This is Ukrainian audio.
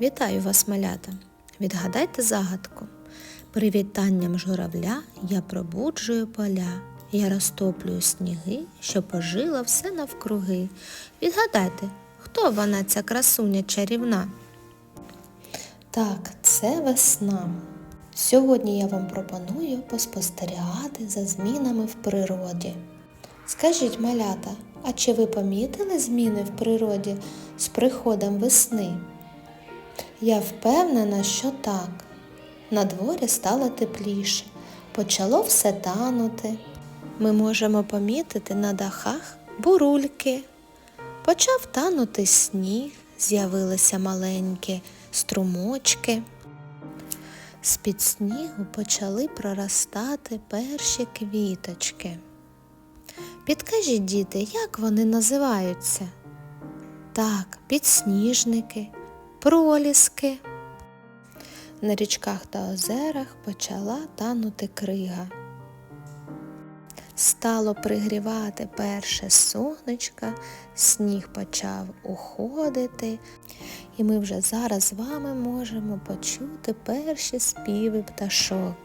Вітаю вас, малята! Відгадайте загадку. Привітанням журавля я пробуджую поля. Я розтоплюю сніги, що пожила все навкруги. Відгадайте, хто вона ця красуня чарівна? Так, це весна. Сьогодні я вам пропоную поспостерігати за змінами в природі. Скажіть, малята, а чи ви помітили зміни в природі з приходом весни? Я впевнена, що так. На дворі стало тепліше, почало все танути. Ми можемо помітити на дахах бурульки. Почав танути сніг, з'явилися маленькі струмочки. З-під снігу почали проростати перші квіточки. Підкажіть, діти, як вони називаються? Так, підсніжники, проліски. На річках та озерах почала танути крига. Стало пригрівати перше сонечко, сніг почав уходити, і ми вже зараз з вами можемо почути перші співи пташок.